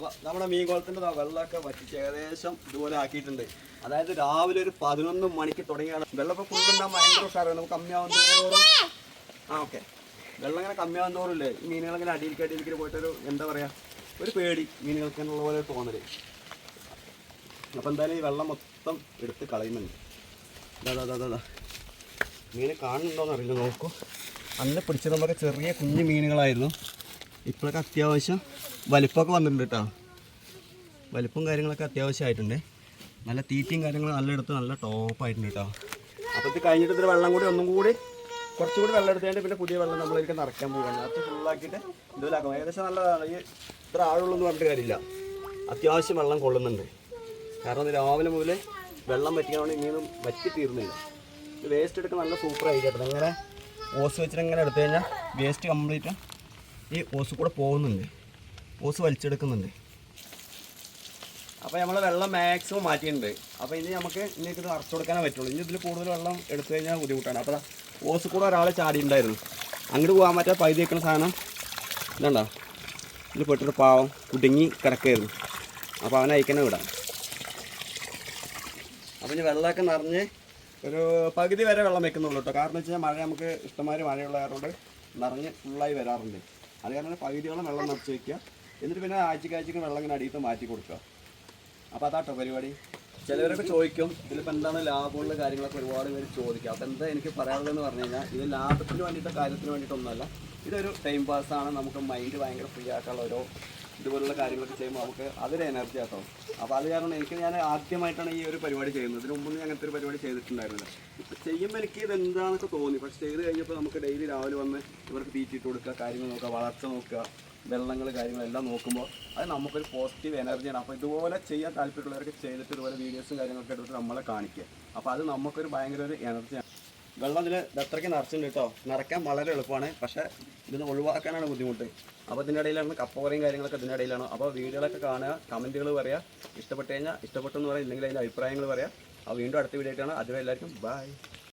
അപ്പൊ നമ്മുടെ മീൻ കുളത്തിന്റെ ദാ വെള്ളമൊക്കെ വറ്റിച്ച് ഏകദേശം ഇതുപോലെ ആക്കിയിട്ടുണ്ട്. അതായത് രാവിലെ ഒരു പതിനൊന്ന് മണിക്ക് തുടങ്ങിയാണ്. വെള്ളമൊക്കെ ഫുള്ളുണ്ടാകും ഭയങ്കര ഉഷാറാണ്. നമുക്ക് കമ്മിയാവും തോറും ആ ഓക്കെ. വെള്ളം ഇങ്ങനെ കമ്മിയാവും തോറില്ലേ ഈ മീനുകൾ ഇങ്ങനെ അടിയിലേക്ക് അടിയിലേക്ക് പോയിട്ടൊരു എന്താ പറയാ? ഒരു പേടി മീനുകൾക്ക് എന്നുള്ള പോലെ തോന്നൽ. അപ്പൊ എന്തായാലും ഈ വെള്ളം മൊത്തം എടുത്ത് കളയുന്നുണ്ട്. ദാ, ദാ മീനെ കാണുന്നുണ്ടോന്ന് അറിയില്ല. നോക്കൂ. അന്ന് പിടിച്ചത് ചെറിയ കുഞ്ഞു മീനുകളായിരുന്നു. ഇപ്പോഴൊക്കെ അത്യാവശ്യം വലിപ്പമൊക്കെ വന്നിട്ടുണ്ട് കേട്ടോ വലിപ്പം കാര്യങ്ങളൊക്കെ അത്യാവശ്യമായിട്ടുണ്ട്. നല്ല തീറ്റയും കാര്യങ്ങളും നല്ല എടുത്ത് നല്ല ടോപ്പായിട്ടുണ്ട് കേട്ടോ അപ്പോൾ ഇത് കഴിഞ്ഞിട്ട് ഇതിൽ വെള്ളം കൂടി ഒന്നും കൂടി കുറച്ചും കൂടി വെള്ളം എടുത്തുകൊണ്ട് പിന്നെ പുതിയ വെള്ളം നമ്മളിലേക്ക് നിറയ്ക്കാൻ പോവുകയാണ്. അത് ഫുള്ളാക്കിയിട്ട് ഇതിലാക്കും ഏകദേശം നല്ലതാണ് ഈ ഇത്ര ആഴുള്ളൂ പറഞ്ഞിട്ട് കാര്യമില്ല. അത്യാവശ്യം വെള്ളം കൊള്ളുന്നുണ്ട്. കാരണം രാവിലെ മുതൽ വെള്ളം വറ്റിക്കാൻ ഇനിയൊന്നും വറ്റി തീർന്നില്ല ഇത് വേസ്റ്റ് എടുക്കാൻ നല്ല സൂപ്പർ ആയിരിക്കട്ടെ ഇങ്ങനെ ഓസ് വെച്ചിട്ട് ഇങ്ങനെ എടുത്തു കഴിഞ്ഞാൽ വേസ്റ്റ് കംപ്ലീറ്റ് ഈ ഓസ് കൂടെ പോകുന്നുണ്ട്. ഓസ് വലിച്ചെടുക്കുന്നുണ്ട്. അപ്പോൾ നമ്മൾ വെള്ളം മാക്സിമം മാറ്റിയിട്ടുണ്ട്. അപ്പോൾ ഇനി നമുക്ക് ഇനി ഇത് അറച്ചു കൊടുക്കാനേ പറ്റുള്ളൂ. ഇനി ഇതിൽ കൂടുതൽ വെള്ളം എടുത്തു കഴിഞ്ഞാൽ ബുദ്ധിമുട്ടാണ്. അപ്പോൾ ഓസ് കൂടെ ഒരാൾ ചാടിയിട്ടുണ്ടായിരുന്നു. അങ്ങോട്ട് പോകാൻ പറ്റാത്ത പൈതി വെക്കുന്ന സാധനം ഇതുണ്ടോ? ഇതിൽ പെട്ടൊരു പാവം കുടുങ്ങി കിടക്കായിരുന്നു. അപ്പോൾ അവനെ അയക്കണേ വിടാം. അപ്പോൾ ഇനി വെള്ളമൊക്കെ നിറഞ്ഞ് ഒരു പകുതി വരെ വെള്ളം വെക്കുന്നുള്ളൂ കേട്ടോ. കാരണം വെച്ച് കഴിഞ്ഞാൽ മഴ നമുക്ക് ഇഷ്ടംമാതിരി മഴയുള്ള കാരണം നിറഞ്ഞ് ഫുള്ളായി വരാറുണ്ട്. അത് കാരണം പകുതിയോളം വെള്ളം നിറച്ച് വെക്കുക. എന്നിട്ട് പിന്നെ ആഴ്ചക്ക് ആഴ്ചക്ക് വെള്ളം ഇങ്ങനെ അടിയിട്ട് മാറ്റി കൊടുക്കുക. അപ്പോൾ അതാട്ടോ പരിപാടി. ചിലവരൊക്കെ ചോദിക്കും ഇതിലിപ്പോൾ എന്താണ് ലാഭമുള്ള കാര്യങ്ങളൊക്കെ ഒരുപാട് പേര് ചോദിക്കുക അപ്പോൾ എന്താ എനിക്ക് പറയാനുള്ളതെന്ന് പറഞ്ഞു കഴിഞ്ഞാൽ ഇത് ലാഭത്തിന് വേണ്ടിയിട്ട് കാര്യത്തിന് വേണ്ടിയിട്ടൊന്നുമല്ല ഇതൊരു ടൈം പാസ്സാണ് നമുക്ക് മൈൻഡ് ഭയങ്കര ഫ്രീ ആക്കാനുള്ള ഓരോ ഇതുപോലുള്ള കാര്യങ്ങളൊക്കെ ചെയ്യുമ്പോൾ നമുക്ക് അതൊരു എനർജി ആട്ടോ. അപ്പോൾ അത് കാരണം എനിക്ക് ഞാൻ ആദ്യമായിട്ടാണ് ഈ ഒരു പരിപാടി ചെയ്യുന്നത്. ഇതിന് മുമ്പ് ഞാൻ അങ്ങനത്തെ ഒരു പരിപാടി ചെയ്തിട്ടുണ്ടായിരുന്നില്ല. ഇപ്പം ചെയ്യുമ്പോൾ എനിക്ക് ഇത് എന്താണെന്നൊക്കെ തോന്നി. പക്ഷെ ചെയ്ത് കഴിഞ്ഞപ്പോൾ നമുക്ക് ഡെയിലി രാവിലെ വന്ന് ഇവർക്ക് തീറ്റിട്ട് കൊടുക്കുക കാര്യങ്ങൾ നോക്കുക വളർച്ച നോക്കുക വെള്ളങ്ങൾ കാര്യങ്ങളെല്ലാം നോക്കുമ്പോൾ അത് നമുക്കൊരു പോസിറ്റീവ് എനർജിയാണ് അപ്പോൾ ഇതുപോലെ ചെയ്യാൻ താല്പര്യമുള്ളവരൊക്കെ ചെയ്തിട്ട് ഇതുപോലെ വീഡിയോസും കാര്യങ്ങളൊക്കെ എടുത്തിട്ട് നമ്മളെ കാണിക്കുക. അപ്പോൾ അത് നമുക്കൊരു ഭയങ്കര ഒരു എനർജിയാണ് വെള്ളം ഇതിൽ അത്രയ്ക്ക് നിറച്ചിട്ടുണ്ട് കേട്ടോ. നിറയ്ക്കാൻ വളരെ എളുപ്പമാണ്. പക്ഷേ ഇതിന് ഒഴിവാക്കാനാണ് ബുദ്ധിമുട്ട്. അപ്പോൾ ഇതിന്റെ ഇടയിലാണ് കപ്പവറയും കാര്യങ്ങളൊക്കെ ഇതിന്റെ ഇടയിലാണ്. അപ്പോൾ വീഡിയോകളൊക്കെ കാണുക കമന്റുകൾ പറയുക. ഇഷ്ടപ്പെട്ട് കഴിഞ്ഞാൽ ഇഷ്ടപ്പെട്ടെന്ന് പറയാം. ഇല്ലെങ്കിൽ അതിന്റെ അഭിപ്രായങ്ങൾ പറയാം അപ്പോൾ വീണ്ടും അടുത്ത വീഡിയോ ആയിട്ടാണ്. അതുവരെ എല്ലാവർക്കും ബൈ